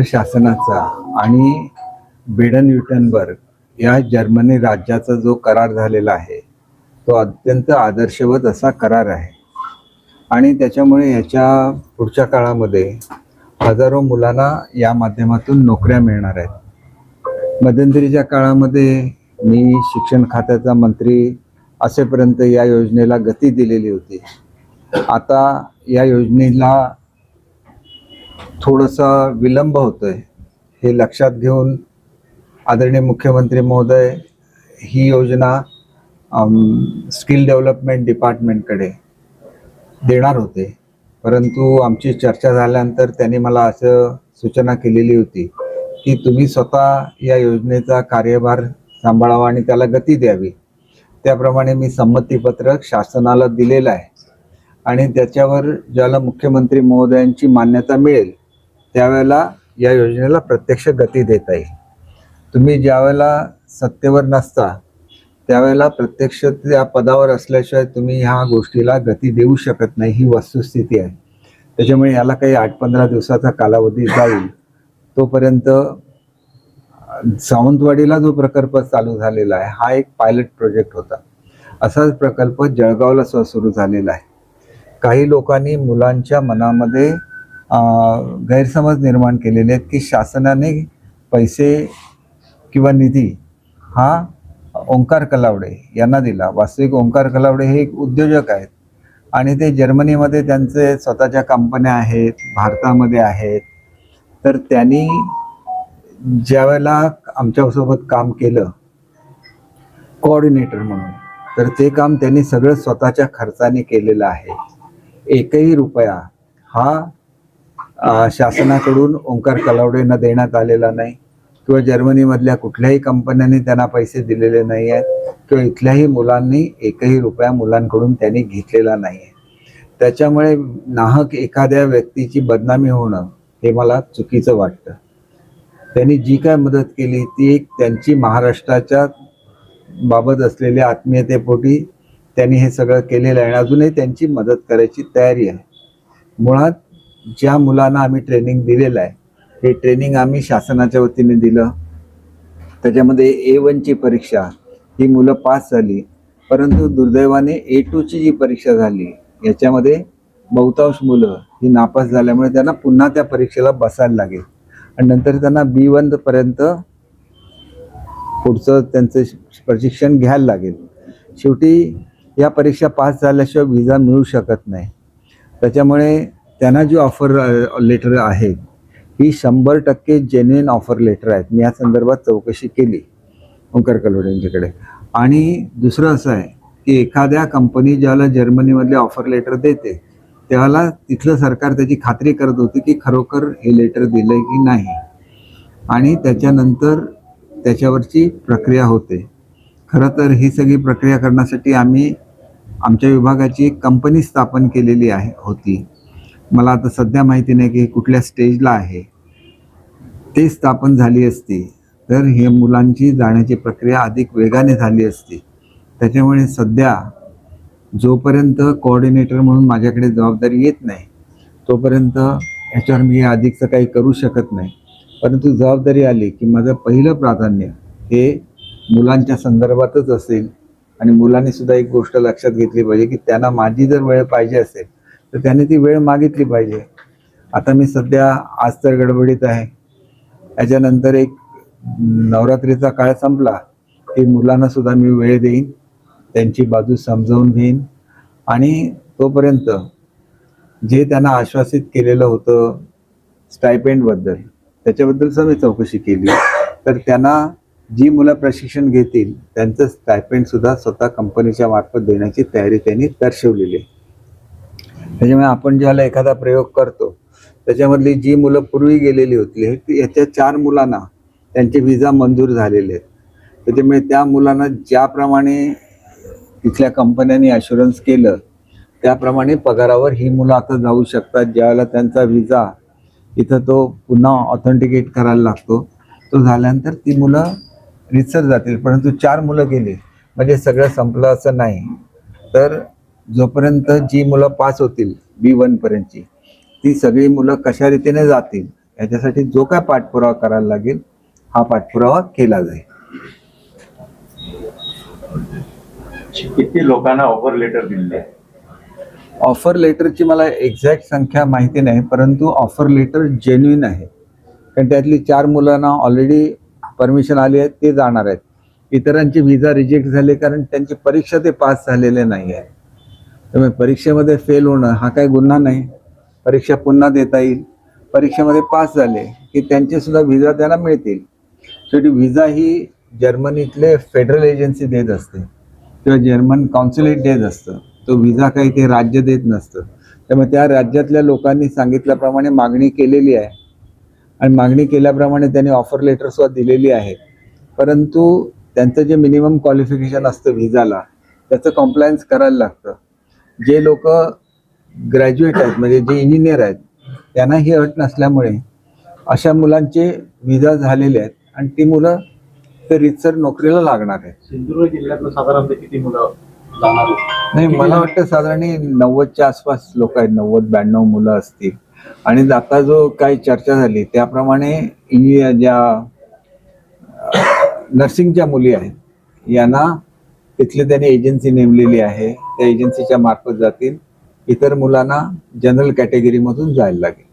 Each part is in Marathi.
शासनाचा आणि बेडन युटनबर्ग या जर्मनी राज्याचा जो करार झालेला आहे तो अत्यंत आदर्शवत असा करार आहे. आणि त्याच्यामुळे याच्या पुढच्या काळामध्ये हजारो मुलांना या माध्यमातून नोकऱ्या मिळणार आहेत. मध्यंतरीच्या काळामध्ये मी शिक्षण खात्याचा मंत्री असेपर्यंत या योजनेला गती दिलेली होती. आता या योजनेला थोडासा विलंब होतो आहे हे लक्षात घेऊन आदरणीय मुख्यमंत्री महोदय ही योजना स्किल डेव्हलपमेंट डिपार्टमेंटकडे देणार होते. परंतु आमची चर्चा झाल्यानंतर त्यांनी मला असं सूचना केलेली होती की तुम्ही स्वतः या योजनेचा कार्यभार सांभाळावा आणि त्याला गती द्यावी. त्याप्रमाणे मी संमतीपत्रक शासनाला दिलेलं आहे. आणि त्याच्यावर ज्याला मुख्यमंत्री महोदयांची मान्यता मिळेल त्यावेळेला या योजनेला प्रत्यक्ष गती देता येईल. तुम्ही ज्यावेळेला सत्तेवर नसता त्यावेळेला प्रत्यक्ष त्या पदावर असल्याशिवाय तुम्ही ह्या गोष्टीला गती देऊ शकत नाही ही वस्तुस्थिती आहे. त्याच्यामुळे याला काही आठ पंधरा दिवसाचा कालावधी जाईल. तोपर्यंत सावंतवाडीला जो प्रकल्प चालू झालेला आहे हा एक पायलट प्रोजेक्ट होता. असाच प्रकल्प जळगावला सुद्धा सुरू झालेला आहे. काही लोकांनी मुलांच्या मनामध्ये गैरसमज निर्माण केलेले आहेत की शासनाने पैसे किंवा निधी हा ओंकार कलावडे यांना दिला. वास्तविक ओंकार कलावडे हे एक उद्योजक आहेत आणि ते जर्मनीमध्ये त्यांचे स्वतःच्या कंपन्या आहेत भारतामध्ये आहेत. तर त्यांनी ज्यावेळेला आमच्यासोबत काम केलं कोऑर्डिनेटर म्हणून तर ते काम त्यांनी सगळं स्वतःच्या खर्चाने केलेलं आहे. एकही रुपया हा शासनाकडून ओंकार कलावडेंना देण्यात आलेला नाही किंवा जर्मनीमधल्या कुठल्याही कंपन्यांनी त्यांना पैसे दिलेले नाही आहेत किंवा इथल्याही मुलांनी एकही रुपया मुलांकडून त्यांनी घेतलेला नाही आहे. त्याच्यामुळे नाहक एखाद्या व्यक्तीची बदनामी होणं हे मला चुकीचं वाटतं. त्यांनी जी काय मदत केली ती एक त्यांची महाराष्ट्राच्या बाबत असलेल्या आत्मीयतेपोटी त्यांनी हे सगळं केलेलं आहे आणि अजूनही त्यांची मदत करायची तयारी आहे. मुळात ज्या मुलांना आम्ही ट्रेनिंग दिलेलं आहे हे ट्रेनिंग आम्ही शासनाच्या वतीने दिलं. त्याच्यामध्ये ए वनची परीक्षा ही मुलं पास झाली. परंतु दुर्दैवाने ए टूची जी परीक्षा झाली याच्यामध्ये बहुतांश मुलं ही नापास झाल्यामुळे त्यांना पुन्हा त्या परीक्षेला बसायला लागेल. आणि नंतर त्यांना बी वन पर्यंत पुढचं त्यांचं प्रशिक्षण घ्यायला लागेल. शेवटी या परीक्षा पास झाल्याशिवाय विजा मिळू शकत नाही. त्याच्यामुळे त्यांना जी ऑफर लेटर आहे ही शंभर टक्के जेन्युइन ऑफर लेटर आहेत. मी या संदर्भात चौकशी केली ओंकार कलोडे यांच्याकडे आणि दुसरं असं आहे की एखाद्या कंपनी ज्याला जर्मनीमधले ऑफर लेटर देते त्याला तिथलं सरकार त्याची खात्री करत होती की खरोखर हे लेटर दिलं की नाही. आणि त्याच्यानंतर त्याच्यावरची प्रक्रिया होते. खरं तर ही सगळी प्रक्रिया करण्यासाठी आम्ही आमच्या विभागाची एक कंपनी स्थापन केलेली आहे होती. मला आता सध्या माहिती नाही की कुठल्या स्टेजला आहे. ते स्थापन झाली असती तर हे मुलांची जाण्याची प्रक्रिया अधिक वेगाने झाली असती. त्याच्यामुळे सध्या जोपर्यंत कोऑर्डिनेटर म्हणून माझ्याकडे जबाबदारी येत नाही तोपर्यंत ह्याच्यावर मी अधिकचं काही करू शकत नाही. परंतु जबाबदारी आली की माझं पहिलं प्राधान्य हे मुलांच्या संदर्भातच असेल आणि मुलांनी सुद्धा एक गोष्ट लक्षात घेतली पाहिजे की त्यांना माझी जर वेळ पाहिजे असेल तर त्यांनी ती वेळ मागितली पाहिजे. आता मी सध्या आज तर गडबडीत आहे. याच्यानंतर एक नवरात्रीचा काळ संपला की मुलांना सुद्धा मी वेळ देईन त्यांची बाजू समजावून घेईन आणि तोपर्यंत जे त्यांना आश्वासित केलेलं होतं स्टायपेंडबद्दल त्याच्याबद्दल सगळी चौकशी केली. तर त्यांना जी मुलं प्रशिक्षण घेतील त्यांचं स्टायपेंड सुद्धा स्वतः कंपनीच्या मार्फत देण्याची तयारी त्यांनी दर्शवलेली आहे. त्याच्यामुळे आपण ज्याला एखादा प्रयोग करतो त्याच्यामधली जी मुलं पूर्वी गेलेली होती हे- याच्या चार मुलांना त्यांचे विजा मंजूर झालेले आहेत. त्याच्यामुळे त्या मुलांना ज्याप्रमाणे तिथल्या कंपन्यांनी अशुरन्स केलं त्याप्रमाणे पगारावर ही मुलं आता जाऊ शकतात ज्यावेळेला त्यांचा विजा इथं तो पुन्हा ऑथेंटिकेट करायला लागतो. तो झाल्यानंतर ती मुलं रितसर जातील परंतु चार मुलं गेली म्हणजे सगळं संपलं असं नाही. तर जोपर्यंत जी मुलं पास होतील बी वनपर्यंतची ती सगळी मुलं कशा रीतीने जातील याच्यासाठी जो काय पाठपुरावा करायला लागेल हा पाठपुरावा केला जाईल. किती लोकांना ऑफर लेटर आहे? ऑफर लेटरची मला एक्झॅक्ट संख्या माहिती नाही परंतु ऑफर लेटर जेन्युइन आहे. कारण त्यातली चार मुलांना ऑलरेडी परमिशन आली आहे ते जाणार आहेत. इतरांचे व्हिजा रिजेक्ट झाले कारण त्यांची परीक्षा ते पास झालेले नाही आहे त्यामुळे परीक्षेमध्ये फेल होणं हा काही गुन्हा नाही. परीक्षा पुन्हा देता येईल. परीक्षेमध्ये पास झाले की त्यांचे सुद्धा व्हिजा त्यांना मिळतील. शेवटी व्हिजा ही जर्मनीतले फेडरल एजन्सी देत असते. किंवा जर्मन कॉन्सुलेट देत असतं. तो व्हिजा काही ते राज्य देत नसतं. त्यामुळे त्या राज्यातल्या लोकांनी सांगितल्याप्रमाणे मागणी केलेली आहे. आणि मागणी केल्याप्रमाणे त्यांनी ऑफर लेटर सुद्धा दिलेली आहे. परंतु त्यांचं जे मिनिमम क्वालिफिकेशन असतं व्हिजाला त्याचं कॉम्प्लायन्स करायला लागतं. जे लोक ग्रॅज्युएट आहेत म्हणजे जे इंजिनियर आहेत त्यांना ही अट नसल्यामुळे अशा मुलांचे व्हिजा झालेले आहेत आणि ती मुलं ते रितसर नोकरीला लागणार आहेत. सिंधुदुर्ग जिल्ह्यातनं साधारणतः किती मुलं? नाही मला वाटतं साधारण नव्वदच्या आसपास लोक आहेत नव्वद ब्याण्णव मुलं असतील. आणि आता जो काही चर्चा झाली त्याप्रमाणे ज्या नर्सिंगच्या मुली आहेत यांना तिथली त्यांनी एजन्सी नेमलेली आहे. त्या एजन्सीच्या मार्फत जातील. इतर मुलांना जनरल कॅटेगरीमधून जायला लागेल.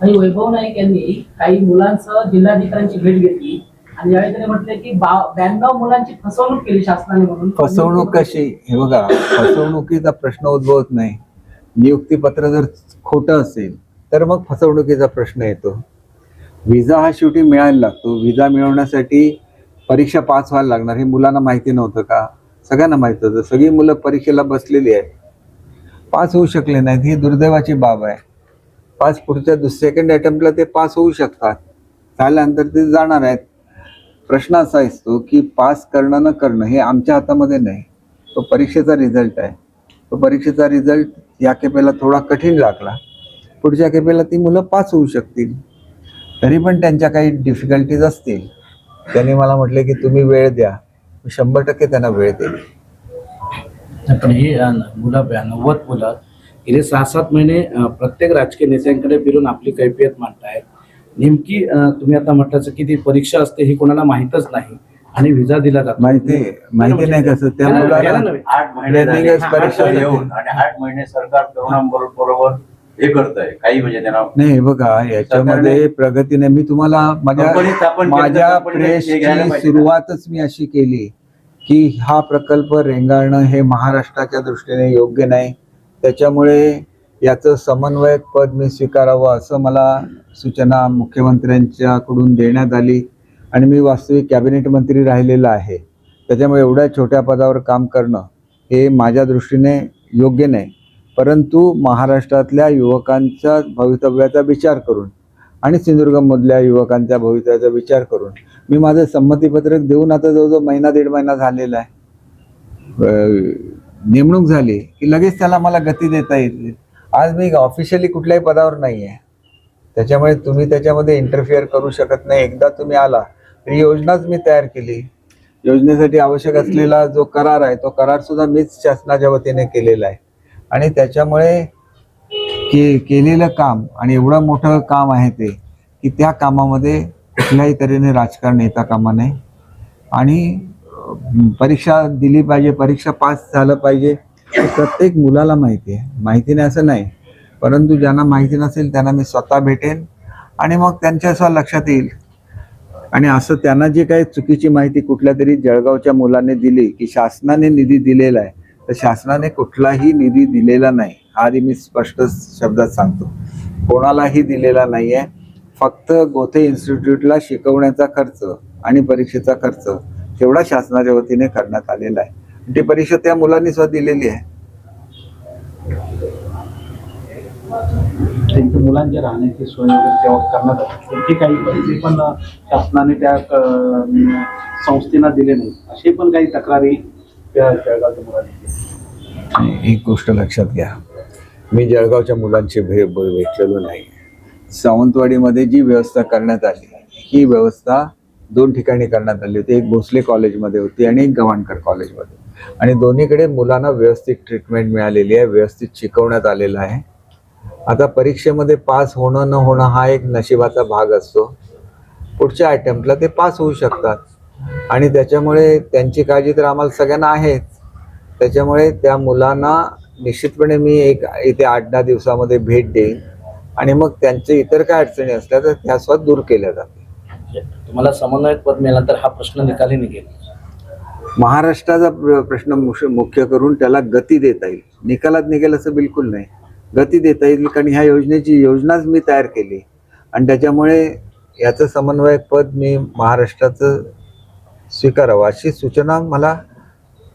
आणि वैभव नाईक यांनी काही मुलांसह जिल्हाधिकाऱ्यांची भेट घेतली. आणि यावेळी त्यांनी म्हटलं की ब्याण्णव मुलांची फसवणूक केली शासनाने म्हणून. फसवणूक कशी? हे बघा फसवणुकीचा प्रश्न उद्भवत नाही. नियुक्तीपत्र जर खोटं असेल तर मग फसवणुकीचा प्रश्न येतो. विजा हा शेवटी मिळायला लागतो. विजा मिळवण्यासाठी परीक्षा पास व्हायला लागणार. हे मुलांना माहिती नव्हतं का? सगळ्यांना माहिती होतं. सगळी मुलं परीक्षेला बसलेली आहेत. पास होऊ शकले नाहीत. ही दुर्दैवाची बाब आहे. पास पुढच्या दुस सेकंड अटेम्प्टला ते पास होऊ शकतात. झाल्यानंतर ते जाणार आहेत. प्रश्न असा असतो की पास करणं न करणं हे आमच्या हातामध्ये नाही. तो परीक्षेचा रिझल्ट आहे. तो परीक्षेचा रिझल्ट या खेपेला थोडा कठीण लागला. पुढच्या खेपेला ती मुलं पास होऊ शकतील. तरी पण त्यांच्या काही डिफिकल्टीज असतील. त्यांनी मला म्हटले की तुम्ही वेळ द्या. मी शंभर टक्के त्यांना वेळ देईल पण ही मुलं नव्वद मुलं गेले सहा सात महिने प्रत्येक राजकीय नेत्यांकडे फिरून आपली कैफियत मांडतायत. नेमकी तुम्ही आता म्हटलं की ती परीक्षा असते ही कोणाला माहीतच नाही. आणि व्हिसा दिला जातो माहिती माहिती नाही कसं त्या मुलाला. आठ महिने परीक्षा. येऊन आणि आठ महिने सरकार तरुणांबरोबर हे करत आहे काही म्हणजे त्यांना नाही हे बघा याच्यामध्ये प्रगतीने मी तुम्हाला माझ्या माझ्या प्रेसची. सुरुवातच मी अशी केली की हा प्रकल्प रेंगाळणं हे महाराष्ट्राच्या दृष्टीने योग्य नाही त्याच्यामुळे याचं समन्वयक पद मी स्वीकारावं असं मला सूचना मुख्यमंत्र्यांच्याकडून देण्यात आली आणि मी वास्तविक कॅबिनेट मंत्री राहिलेला आहे. त्याच्यामुळे एवढ्या छोट्या पदावर काम करणं हे माझ्या दृष्टीने योग्य नाही. परंतु महाराष्ट्रातल्या युवकांच्या भवितव्याचा विचार करून आणि सिंधुदुर्गमधल्या युवकांच्या भवितव्याचा विचार करून मी माझं संमतीपत्रक देऊन आता जवळजवळ महिना दीड महिना झालेला आहे. नेमणूक झाली की लगेच त्याला मला गती देता येईल आज मी ऑफिशियली कुठल्याही पदावर नाही आहे त्याच्यामुळे तुम्ही त्याच्यामध्ये इंटरफिअर करू शकत नाही. एकदा तुम्ही आला ही योजनाच मी तयार केली. योजनेसाठी आवश्यक असलेला जो करार आहे तो करार सुद्धा मीच शासनाच्या वतीने केलेला आहे. आणि त्याच्यामुळे के केलेलं काम आणि एवढं मोठं काम आहे ते की त्या कामामध्ये कुठल्याही तऱ्हेने राजकारण येता कामा नये. आणि परीक्षा दिली पाहिजे परीक्षा पास झालं पाहिजे हे प्रत्येक मुलाला माहिती आहे. माहिती नाही असं नाही परंतु ज्यांना माहिती नसेल त्यांना मी स्वतः भेटेन. आणि मग त्यांच्या असं लक्षात येईल आणि असं त्यांना जी काही चुकीची माहिती कुठल्या तरी जळगावच्या मुलाने दिली की शासनाने निधी दिलेला आहे तर शासनाने कुठलाही निधी दिलेला नाही. हा आधी मी स्पष्ट शब्दात सांगतो. कोणालाही दिलेला नाही आहे फक्त गोथे इन्स्टिट्यूटला शिकवण्याचा खर्च आणि परीक्षेचा खर्च तेवढा शासनाच्या वतीने करण्यात आलेला आहे. ती परीक्षा त्या मुलांनी स्वतः दिलेली आहे. त्यांच्या मुलांच्या राहण्याची सोय तेव्हा करण्यात आली. काही पैसे पण शासनाने त्या संस्थेना दिले नाही असे पण काही तक्रारी त्या जळगावच्या मुलांनी आणि एक गोष्ट लक्षात घ्या. मी जळगावच्या मुलांचे भे भेटलेलो नाही. सावंतवाडीमध्ये जी व्यवस्था करण्यात आली ही व्यवस्था दोन ठिकाणी करण्यात आली होती. एक भोसले कॉलेजमध्ये होती आणि एक गव्हाणकर कॉलेजमध्ये. आणि दोन्हीकडे मुलांना व्यवस्थित ट्रीटमेंट मिळालेली आहे व्यवस्थित शिकवण्यात आलेलं आहे. आता परीक्षेमध्ये पास होणं न होणं हा एक नशिबाचा भाग असतो. पुढच्या अटेम्प्टला ते पास होऊ शकतात. आणि त्याच्यामुळे त्यांची काळजी तर आम्हाला सगळ्यांना आहेच. त्याच्यामुळे त्या मुलांना निश्चितपणे मी एक इथे आठ दहा दिवसामध्ये भेट देईन. आणि मग त्यांचे इतर काय अडचणी असल्या तर त्या स्वतः दूर केल्या जातील. तुम्हाला समन्वयक पद मिळाल्यानंतर हा प्रश्न निकाली निघेल महाराष्ट्राचा प्र- प्रश्न मुख्य करून त्याला गती देता येईल. निकालात निघेल असं बिलकुल नाही. गती देता येईल? कारण ह्या योजनेची योजनाच मी तयार केली. आणि त्याच्यामुळे याचं समन्वयक पद मी महाराष्ट्राचं स्वीकारावं अशी सूचना मला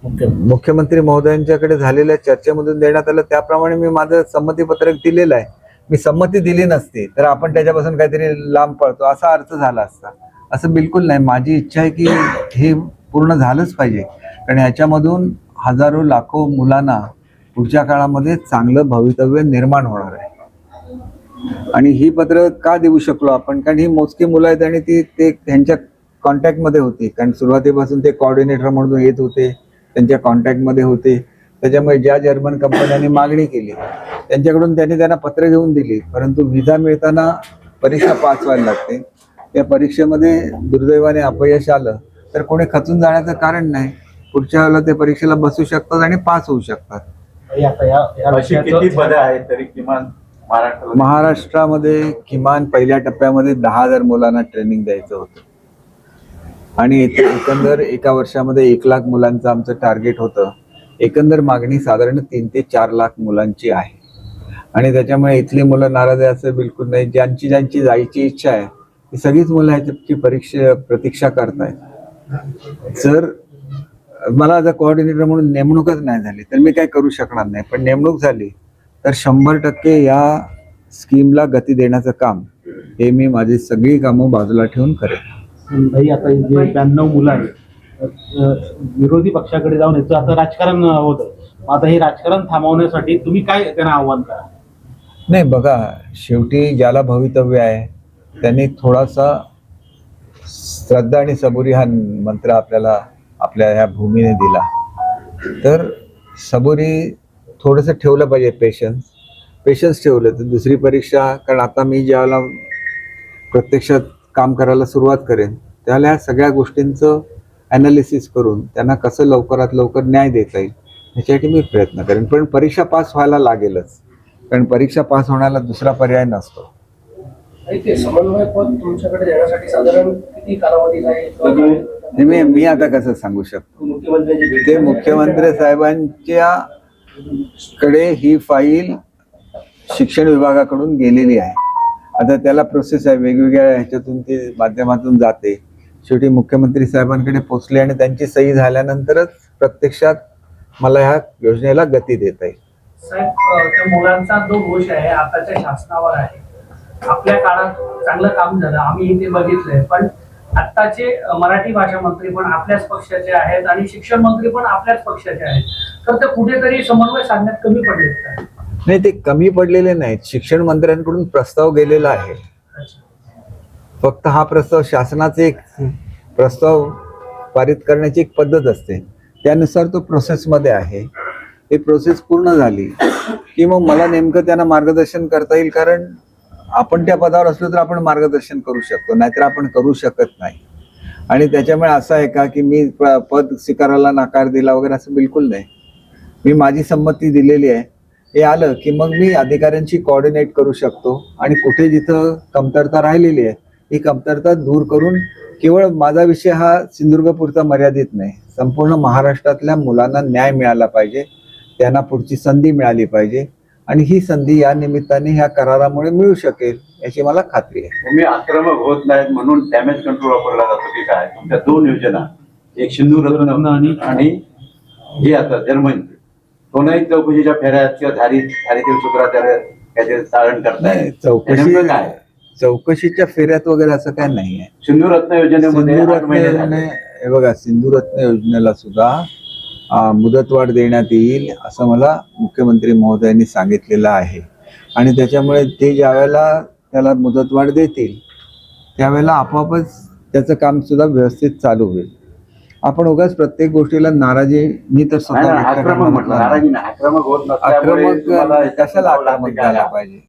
मुख्यमंत्री महोदयांच्याकडे झालेल्या चर्चेमधून देण्यात आलं. त्याप्रमाणे मी माझं संमतीपत्रक दिलेलं आहे. मी संमती दिली नसती तर आपण त्याच्यापासून काहीतरी लांब पळतो असा अर्थ झाला असता. असं बिलकुल नाही. माझी इच्छा आहे की हे पूर्ण झालंच पाहिजे. कारण याच्यामधून हजारो लाखो मुलांना पुढच्या काळामध्ये चांगलं भवितव्य निर्माण होणार आहे. आणि ही पत्र का देऊ शकलो आपण? कारण ही मोजकी मुलं आहेत आणि ती ते त्यांच्या कॉन्टॅक्टमध्ये होती. कारण सुरुवातीपासून ते कॉर्डिनेटर म्हणून येत होते. त्यांच्या कॉन्टॅक्टमध्ये होते. त्याच्यामुळे ज्या जर्मन कंपन्यांनी मागणी केली त्यांच्याकडून त्यांनी त्यांना पत्र घेऊन दिली. परंतु व्हिसा मिळताना परीक्षा पास व्हायला लागते. त्या परीक्षेमध्ये दुर्दैवाने अपयश आलं. तर कोणी खचून जाण्याचं कारण नाही. पुढच्या वेळेला ते परीक्षेला बसू शकतात आणि पास होऊ शकतात. किती पदं आहेत तरी किमान महाराष्ट्राला? महाराष्ट्रामध्ये किमान पहिल्या टप्प्यामध्ये दहा हजार मुलांना ट्रेनिंग द्यायचं होतं. आणि एकंदर एका वर्षामध्ये एक लाख मुलांचं आमचं टार्गेट होतं. एकंदर मागणी साधारण तीन ते चार लाख मुलांची आहे. आणि त्याच्यामुळे इथली मुलं नाराज आहे असं बिलकुल नाही. ज्यांची ज्यांची जायची इच्छा आहे ती सगळीच मुलं ह्याची परीक्षा प्रतीक्षा करतायत. जर मला जर कोऑर्डिनेटर म्हणून नेमणूकच नाही झाली तर मी काय करू शकणार नाही. पण नेमणूक झाली तर शंभर टक्के या स्कीमला गती देण्याचं काम हे मी माझी सगळी कामं बाजूला ठेवून करेन. ताई आता हे जे ब्याण्णव मुलं आहेत विरोधी पक्षाकडे जाऊन याचं आता राजकारण होतं. मग आता हे राजकारण थांबवण्यासाठी तुम्ही काय त्यांना आव्हान करा? नाही बघा शेवटी ज्याला भवितव्य आहे त्यांनी थोडासा श्रद्धा आणि सबुरी हा मंत्र आपल्याला आपल्या ह्या भूमीने दिला. तर सबुरी थोडंसं ठेवलं पाहिजे पेशन्स पेशन्स ठेवलं तर दुसरी परीक्षा कारण आता मी ज्यावेळेला प्रत्यक्षात काम करायला सुरुवात करेन त्यावेळेला ह्या सगळ्या गोष्टींचं ॲनालिसिस करून त्यांना कसं लवकरात लवकर न्याय देता येईल ह्याच्यासाठी मी प्रयत्न करेन. पण परीक्षा पास व्हायला लागेलच कारण परीक्षा पास होण्याला दुसरा पर्याय नसतो. समन्वय पद तुमच्याकडे देण्यासाठी साधारण किती कालावधी जाईल मी मी आता कसं सांगू शकतो? ते मुख्यमंत्री साहेबांच्या कडे ही फाईल शिक्षण विभागाकडून गेलेली आहे. आता त्याला प्रोसेस आहे वेगवेगळ्या ह्याच्यातून ती माध्यमातून जाते. शेवटी मुख्यमंत्री साहेबांकडे पोचले आणि त्यांची सही झाल्यानंतरच प्रत्यक्षात मला ह्या योजनेला गती देता येईल. साहेब मुलांचा जो घोष आहे आताच्या शासनावर आहे. आपल्या काळात चांगलं काम झालं आम्ही ते बघितलंय पण आत्ताचे मराठी भाषा मंत्री पण आपल्याच पक्षाचे आहेत आणि शिक्षण मंत्री पण आपल्याच पक्षाचे आहेत. तर ते कुठेतरी समन्वय साधण्यात कमी पडलेत का? नाही ते कमी पडलेले नाहीत. शिक्षण मंत्र्यांकडून प्रस्ताव गेलेला आहे. फक्त हा प्रस्ताव शासनाचे एक प्रस्ताव पारित करण्याची एक पद्धत असते. त्यानुसार तो प्रोसेसमध्ये आहे. ही प्रोसेस पूर्ण झाली की मग मला नेमकं त्यांना मार्गदर्शन करता येईल? कारण आपण त्या पदावर असलो तर आपण मार्गदर्शन करू शकतो नाहीतर आपण करू शकत नाही. आणि त्याच्यामुळे असं आहे का की मी प- पद स्वीकारायला नकार दिला वगैरे असं बिलकुल नाही. मी माझी संमती दिलेली आहे. हे आलं की मग मी अधिकाऱ्यांशी कोऑर्डिनेट करू शकतो आणि कुठे जिथं कमतरता राहिलेली आहे ही कमतरता दूर करून केवळ माझा विषय हा सिंधुदुर्गपूरचा मर्यादित नाही संपूर्ण महाराष्ट्रातल्या मुलांना न्याय मिळाला पाहिजे त्यांना पुढची संधी मिळाली पाहिजे. आणि ही संधी या निमित्ताने ह्या करारामुळे मिळू शकेल याची मला खात्री आहे. तुम्ही आक्रमक होत नाहीत म्हणून डॅमेज कंट्रोल वापरला जातो की काय? तुमच्या दोन योजना एक सिंधू रत्न आणि- आणि हे आता जर्मनी. दोनही चौकशीच्या फेऱ्यात किंवा धारी धारीतील शुक्राचार्य काहीतरी चाळण करताय नाही चौकशी काय? चौकशीच्या फेऱ्यात वगैरे असं काय नाही आहे योजनेमध्ये सिंधुरत्न महिने झाले. योजने हे बघा सिंधुरत्न योजनेला सुद्धा मुदतवाढ देण्यात येईल असं मला मुख्यमंत्री महोदयांनी सांगितलेलं आहे. आणि त्याच्यामुळे ते ज्या वेळेला त्याला मुदतवाढ देतील त्यावेळेला आपोआपच त्याचं काम सुद्धा व्यवस्थित चालू होईल. आपण उगाच प्रत्येक गोष्टीला नाराजी मी तर स्वतः आक्रमक कशाला आक्रमक? झाला पाहिजे?